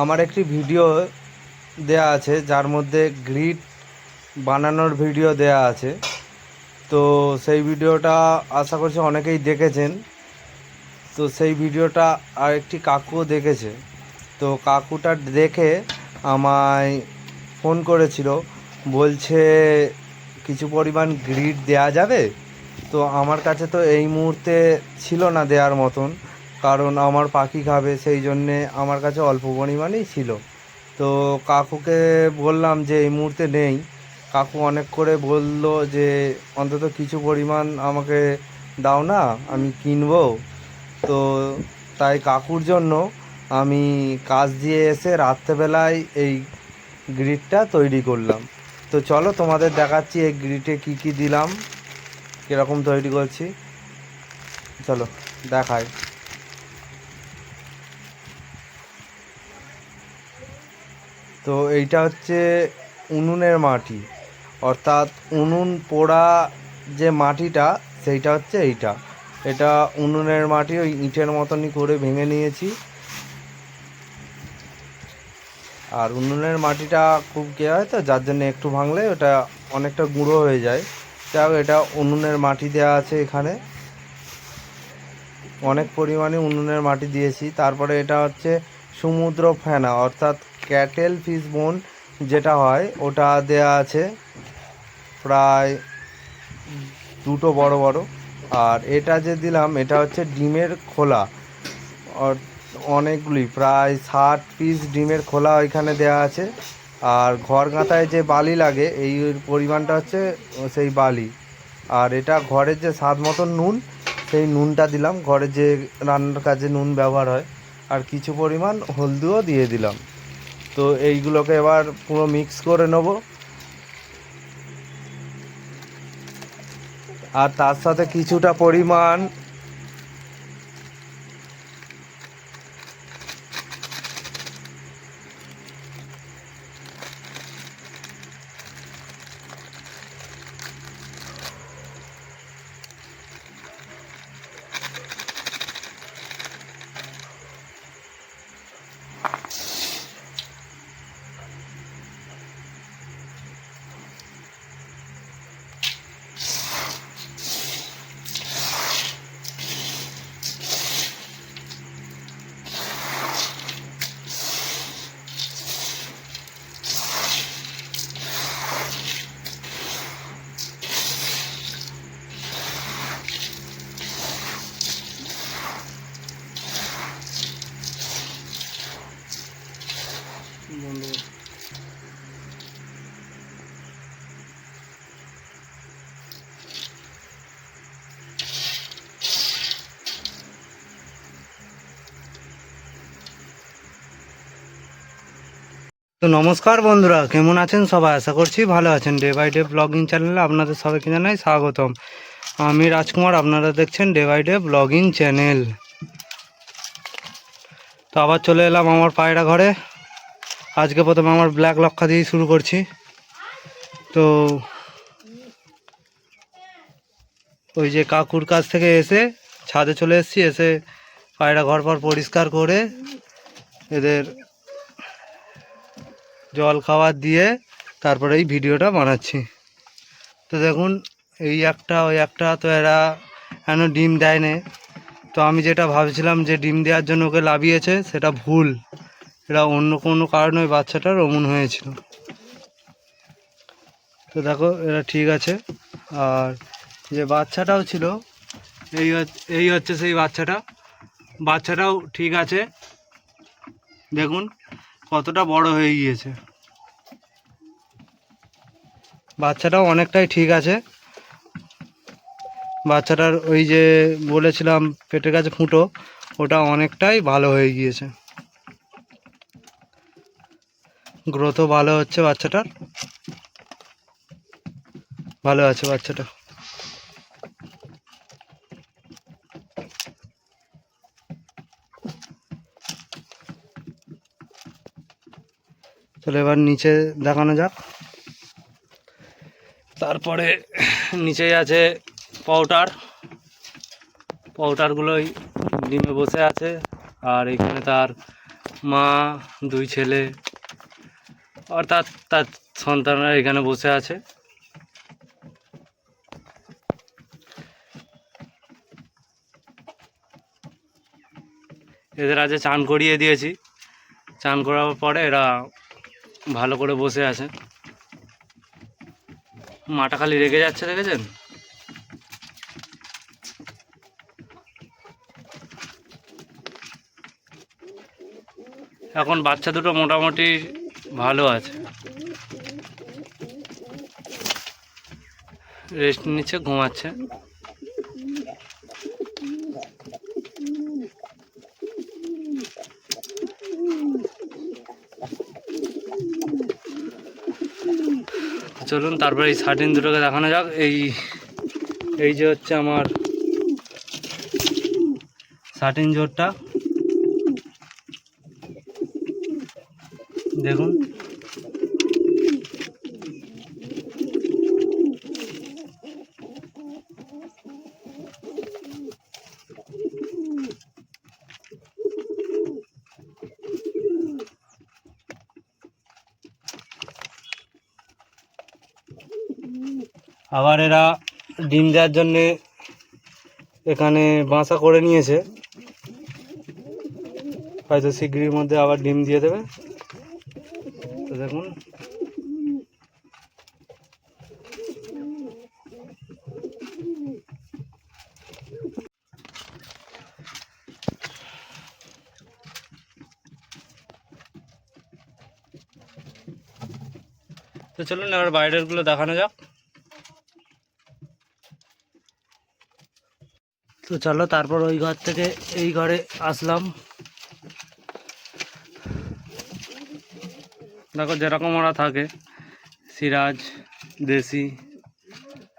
আমার একটি ভিডিও দেয়া আছে, যার মধ্যে গ্রিড বানানোর ভিডিও দেয়া আছে। তো সেই ভিডিওটা আশা করছি অনেকেই দেখেছেন। তো সেই ভিডিওটা আর একটি কাকুও দেখেছে। তো কাকুটা দেখে আমায় ফোন করেছিল, বলছে, কিছু পরিমাণ গ্রিড দেয়া যাবে? তো আমার কাছে তো এই মুহূর্তে ছিল না দেওয়ার মতন। কারণ আমার পাখি খাবে, সেই জন্যে আমার কাছে অল্প পরিমাণেই ছিল। তো কাকুকে বললাম যে, এই মুহূর্তে নেই। কাকু অনেক করে বলল যে, অন্তত কিছু পরিমাণ আমাকে দাও না, আমি কিনবো। তো তাই কাকুর জন্য আমি কাজ দিয়ে এসে রাত্রেবেলায় এই গ্রিডটা তৈরি করলাম। তো চলো তোমাদের দেখাচ্ছি এই গ্রিডে কী কী দিলাম, কীরকম তৈরি করছি। চলো, দেখাই। তো এইটা হচ্ছে উনুনের মাটি। অর্থাৎ উনুন পোড়া যে মাটিটা, সেইটা হচ্ছে এইটা। এটা উনুনের মাটি ওই ইটের মতনই করে ভেঙে নিয়েছি। আর উনুনের মাটিটা খুব কে হয় তো, যার জন্য একটু ভাঙলে ওটা অনেকটা গুঁড়ো হয়ে যায়। যাই হোক, এটা উনুনের মাটি দেওয়া আছে এখানে। অনেক পরিমাণে উনুনের মাটি দিয়েছি। তারপরে এটা হচ্ছে সমুদ্র ফেনা, অর্থাৎ ক্যাটেল ফিশ বোন যেটা হয়, ওটা দেয়া আছে প্রায় দুটো বড় বড়। আর এটা যে দিলাম, এটা হচ্ছে ডিমের খোলা। অনেকগুলি, প্রায় ষাট পিস ডিমের খোলা ওইখানে দেয়া আছে। আর ঘর গাঁথায় যে বালি লাগে, এই পরিমাণটা হচ্ছে সেই বালি। আর এটা ঘরের যে স্বাদ মতন নুন, সেই নুনটা দিলাম। ঘরে যে রান্নার কাজে নুন ব্যবহার হয়। আর কিছু পরিমাণ হলদিও দিয়ে দিলাম। তো এইগুলোকে এবার পুরো মিক্স করে নেব। আর তার সাথে কিছুটা পরিমাণ তো নমস্কার বন্ধুরা, কেমন আছেন সবাই? আশা করছি ভালো আছেন। ডে বাই ডে ব্লগিং চ্যানেলে আপনাদের সবাইকে জানাই স্বাগতম। আমি রাজকুমার, আপনারা দেখছেন ডে বাই ডে ব্লগিং চ্যানেল তো আবার চলে এলাম আমার পায়রা ঘরে। আজকে প্রথমে আমার ব্ল্যাক লক্ষা দিয়েই শুরু করছি। তো ওই যে কাকুর কাছ থেকে এসে ছাদে চলে এসেছি, এসে পায়রা ঘর পর পরিষ্কার করে এদের জল খাবার দিয়ে তারপরে এই ভিডিওটা বানাচ্ছি। তো দেখুন, এই একটা, ওই একটা, তো এরা এখনও ডিম দেয় না তো আমি যেটা ভাবছিলাম যে ডিম দেওয়ার জন্য ওকে লাভিয়েছে, সেটা ভুল। এরা অন্য কোনো কারণে ওই বাচ্চাটার অমন হয়েছিল। তো দেখো, এরা ঠিক আছে। আর যে বাচ্চাটাও ছিল, এই এই হচ্ছে সেই বাচ্চাটা। বাচ্চাটাও ঠিক আছে। দেখুন, কতটা বড় হয়ে গিয়েছে। বাচ্চাটাও অনেকটাই ঠিক আছে। বাচ্চাটার ওই যে বলেছিলাম পেটের কাছে ফুটো, ওটা অনেকটাই ভালো হয়ে গিয়েছে। গ্রোথও ভালো হচ্ছে বাচ্চাটার। ভালো আছে বাচ্চাটা। চলো এবার নিচে দেখানো যাক। তারপরে নিচেই আছে পাউডার। পাউডারগুলোই ডিমে বসে আছে। আর এখানে তার মা, দুই ছেলে অর্থাৎ তার সন্তানরা এখানে বসে আছে। এদের আজকে চান করিয়ে দিয়েছি। চান করার পরে এরা ভালো করে বসে আছে। মাটা খালি রেগে যাচ্ছে দেখেছেন? এখন বাচ্চা দুটো মোটামুটি ভালো আছে। রেস্ট নিচ্ছে ঘুমাচ্ছে। চলুন, তারপরে এই সার্টিন দুটোকে দেখানো যাক। এই এই যে হচ্ছে আমার সার্টিন জোরটা। দেখুন। আবার এরা ডিম দেওয়ার জন্যে এখানে বাসা করে নিয়েছে। হয়তো শিগগিরির মধ্যে আবার ডিম দিয়ে দেবে। তো দেখুন। তো চলুন, এবার বাইরেরগুলো দেখানো যাক। তো চলো, তারপর ওই ঘর থেকে এই ঘরে আসলাম। দেখো, যেরকম ওরা থাকে, সিরাজ, দেশি,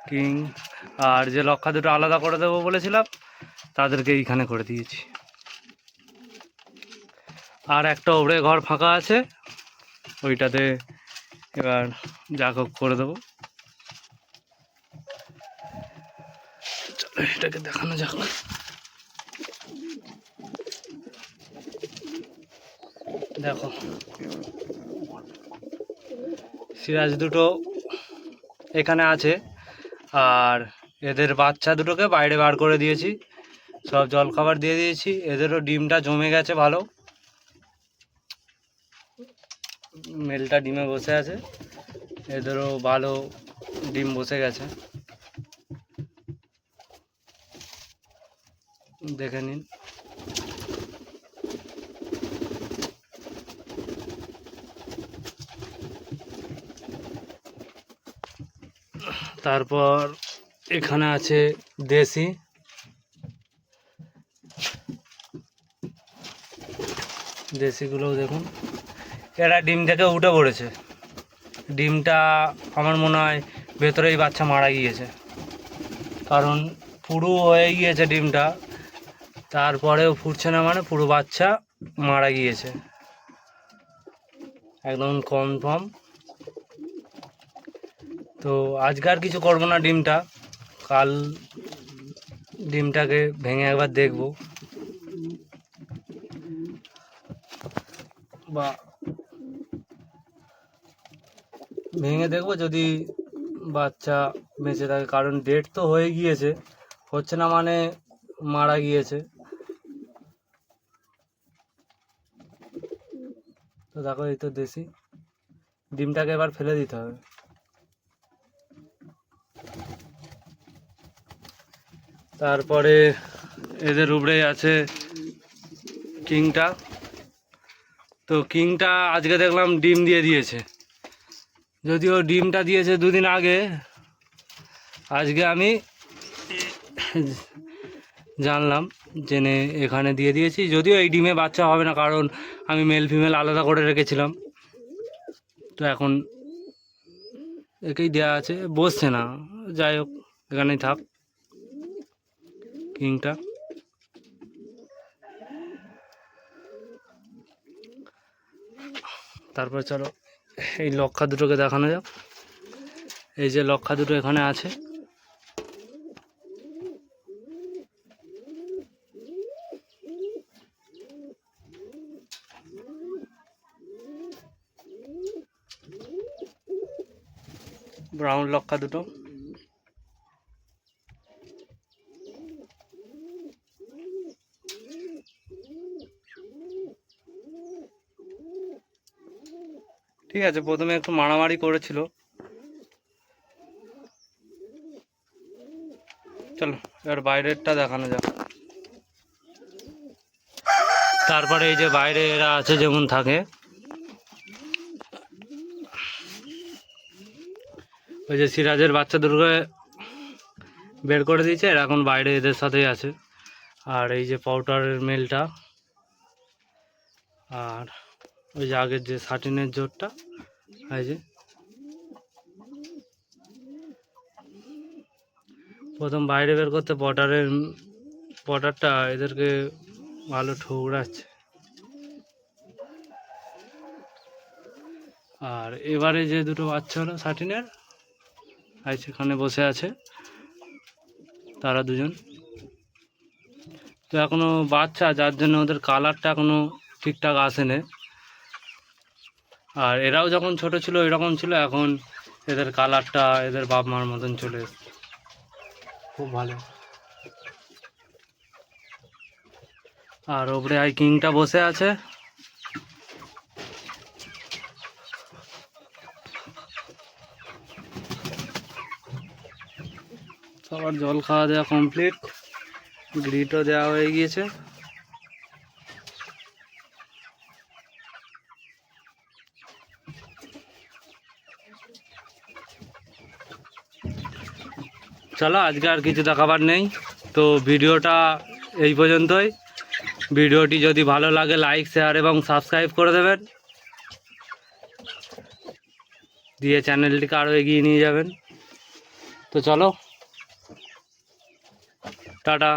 কিং, আর যে লক্ষা দুটো আলাদা করে দেবো বলেছিলাম, তাদেরকে এইখানে করে দিয়েছি। আর একটা ওপরে ঘর ফাঁকা আছে, ওইটাতে এবার যা করে দেবো চলো এটাকে দেখানো যাক। দেখো। সিরাজ দুটো এখানে আছে, আর এদের বাচ্চা দুটোকে বাইরে বার করে দিয়েছি। সব জল খাবার দিয়ে দিয়েছি। এদেরও ডিমটা জমে গেছে ভালো। মেলটা ডিমে বসে আছে। এদেরও ভালো ডিম বসে গেছে। দেখে নিন। তারপর এখানে আছে দেশি। দেশিগুলোও দেখুন। এরা ডিম থেকে উঠে পড়েছে। ডিমটা আমার মনে হয় ভেতরেই বাচ্চা মারা গিয়েছে। কারণ পুরো হয়ে গিয়েছে ডিমটা। তারপরেও ফুটছে না মানে পুরো বাচ্চা মারা গিয়েছে। একদম কনফার্ম তো আজকে আর কিছু করব না ডিমটা। কাল ডিমটাকে ভেঙে একবার দেখব। বা ভেঙে দেখব যদি বাচ্চা বেঁচে থাকে, কারণ ডেট তো হয়ে গিয়েছে। হচ্ছে না মানে মারা গিয়েছে। দেখো, এই তো দেশি। ডিমটাকে এবার ফেলে দিতে হবে। তারপরে এদের উপরে আছে কিংটা। তো কিংটা আজকে দেখলাম ডিম দিয়ে দিয়েছে। যদিও ডিমটা দিয়েছে দুদিন আগে, আজকে আমি জানলাম, জেনে এখানে দিয়ে দিয়েছি। যদিও এই ডিমে বাচ্চা হবে না, কারণ আমি মেল ফিমেল আলাদা করে রেখেছিলাম। তো এখন একেই দেওয়া আছে। বসছে না। যাই হোক, এখানেই থাক। কিংটা। তারপর চলো, এই লক্ষা দুটোকে দেখানো যাক। এই যে লক্ষা দুটো এখানে আছে। ব্রাউন লক্কা দুটো। ঠিক আছে, প্রথমে একটু মারামারি করেছিল। চলো, এবার বাইরেরটা দেখানো যাক। তারপরে এই যে বাইরে এরা আছে, যেমন থাকে। ওই যে সিরাজের বাচ্চা দুর্গে বের করে দিয়েছে, এরা এখন বাইরে এদের সাথেই আছে। আর এই যে পাউডারের মেলটা আর ওই যে আগের যে সাটিনের জোরটা, এই যে। প্রথম বাইরে বের করতে পটারের পটারটা এদেরকে ভালো ঠুকরাচ্ছে। আর এবারে যে দুটো বাচ্চা হলো সাটিনের আর সেখানে বসে আছে। তারা দুজন। তো এখনও বাচ্চা যার জন্য ওদের কালারটা এখনও ঠিকঠাক আসেনি। আর এরাও যখন ছোট ছিল এরকম ছিল এখন এদের কালারটা এদের বাপ মার মতন চলে এসছে। খুব ভালো। আর ওপরে আই কিংটা বসে আছে। সবার জল খাওয়া দেওয়া কমপ্লিট গ্রিটও দেওয়া হয়ে গিয়েছে। চলো, আজকে আর কিছু দেখাবার নেই। তো ভিডিওটা এই পর্যন্তই। ভিডিওটি যদি ভালো লাগে লাইক শেয়ার এবং সাবস্ক্রাইব করে দেবেন। দিয়ে চ্যানেলটিকে আরও এগিয়ে নিয়ে যাবেন। তো চলো। டாடா